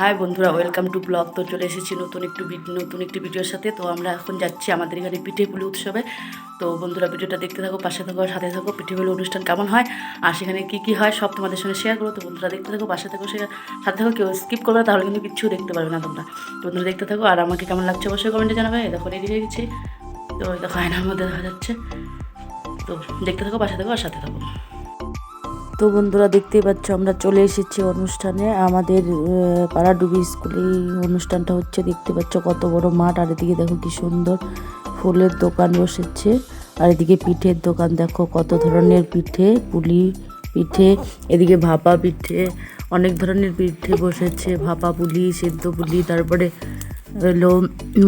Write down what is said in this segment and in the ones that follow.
High বন্ধুরা welcome to blog তো চলে এসেছি নতুন একটু নতুন একটি ভিডিওর সাথে। তো আমরা এখন যাচ্ছি আমাদের এখানে পিঠে পুলি উৎসবে। তো বন্ধুরা, ভিডিওটা দেখতে থাকো, পাশে থাকো সাথে থাকো, পিঠে পুলি অনুষ্ঠান কেমন হয়, আর সেখানে কী কী হয়, সব তোমাদের সঙ্গে শেয়ার করো তো বন্ধুরা, দেখতে থাকো, পাশে থাকো, সে সাথে থাকো, কেউ স্কিপ করবে তাহলে কিন্তু কিচ্ছু দেখতে পারবে না তোমরা। তো বন্ধুরা, দেখতে থাকো, আর আমাকে কেমন লাগছে অবশ্যই কমেন্টে জানাবে। দেখো রেডি হয়ে গেছি। তো দেখো, আয়নার মধ্যে দেখা যাচ্ছে। তো দেখতে থাকো, পাশে থাকো, আর সাথে থাকো। তো বন্ধুরা দেখতেই পাচ্ছ, আমরা চলে এসেছি অনুষ্ঠানে। আমাদের পাড়াডুবি স্কুলে অনুষ্ঠানটা হচ্ছে। দেখতে পাচ্ছ কত বড় মাঠ, আর এদিকে দেখো কি সুন্দর ফুলের দোকান বসেছে। আর এদিকে পিঠের দোকান, দেখো কত ধরনের পিঠে, পুলি পিঠে, এদিকে ভাপা পিঠে, অনেক ধরনের পিঠে বসেছে। ভাপা পুলি, সেদ্ধ পুলি, তারপরে হলো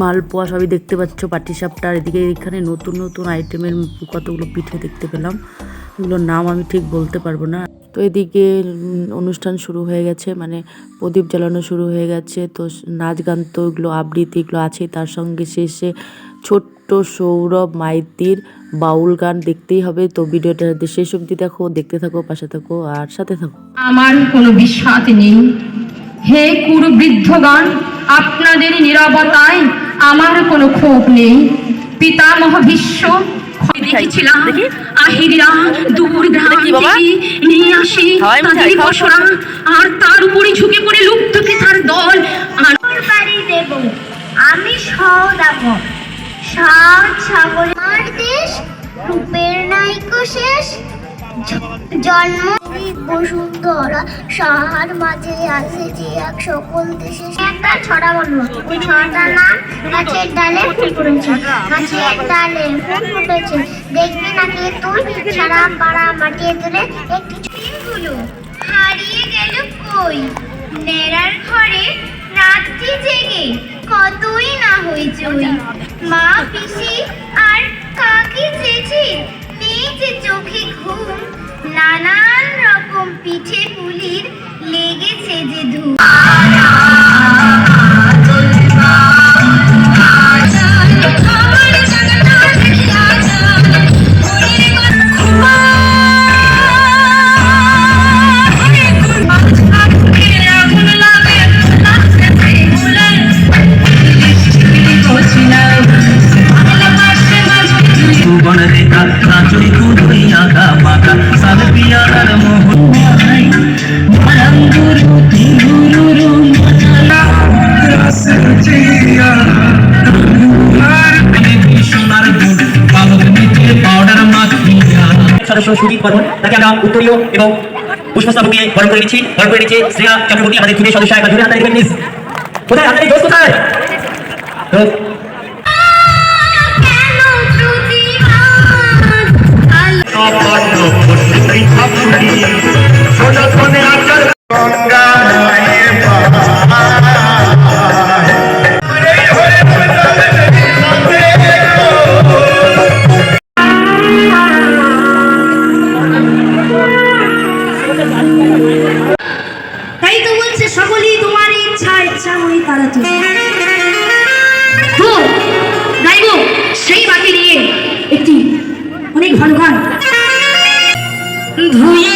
মালপোয়া, সবই দেখতে পাচ্ছ, পাটিসাপটা। এদিকে এখানে নতুন নতুন আইটেমের কতগুলো পিঠে দেখতে পেলাম। এগুলোর নাম আমি ঠিক বলতে পারব না। তো এদিকে অনুষ্ঠান শুরু হয়ে গেছে মানে প্রদীপ জ্বালানো শুরু হয়ে গেছে। তো নাচ গান তো এগুলো আবৃত্তি এগুলো আছে তার সঙ্গে শেষে ছোট্ট সৌরভ মাইতির বাউল গান দেখতেই হবে। তো ভিডিওটা শেষ অবধি দেখো, দেখতে থাকো, পাশে থাকো, আর সাথে থাকো। আমার কোনো বিশ্বাস নেই। হে কুরু গান আপনাদের নিরাপত্তায় আমার কোনো ক্ষোভ নেই। পিতামহ দেখেছিলাম? আহিরা দূর গ্রাম থেকে নিয়ে আসি তাদের বসরা। আর তার উপরে ঝুঁকে পড়ে লুপ্তকে তার দল। আর দেব। আমি সৌদাব সাত সাগর। আমার দেশ রূপের নাইকো শেষ। জন্ম সাহার মাঝে আছে এক সকল নাকি হারিয়ে গেল কই? নেড়ার ঘরে রাত্রি জেগে, কতই না হইচই মা পিসি আর কাকি যে চোখে ঘুম, নানান পিঠে পুলির লেগেছে যে ধূম কুদুই আঁকা মাকা সাদ পিয়ার মোহ মায়াঙ্গুরু তিরুরু মজালা। রস চিয়া সোনার গুড় পালক নিচে পাউডার মাখিয়া সদস্য সুদীপ বর্মন তাকে আমরা তাই তো বলছে, সকলেই তোমার ইচ্ছা ইচ্ছা হয়ে তারা তো গাইবো সেই বাকি নিয়ে একটি অনেক ভালো গান। ধুয়ে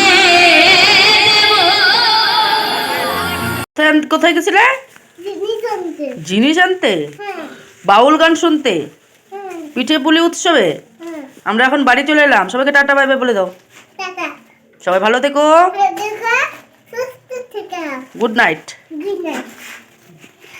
কোথায়- কোথায় গেছিলে? জিনিস আনতে? বাউল গান শুনতে? পিঠে পুলি উৎসবে? আমরা এখন বাড়ি চলে এলাম। সবাইকে টাটা বাই বাই বলে দাও। সবাই ভালো থেকো। দেখা সুস্থ থেকে। Good night good night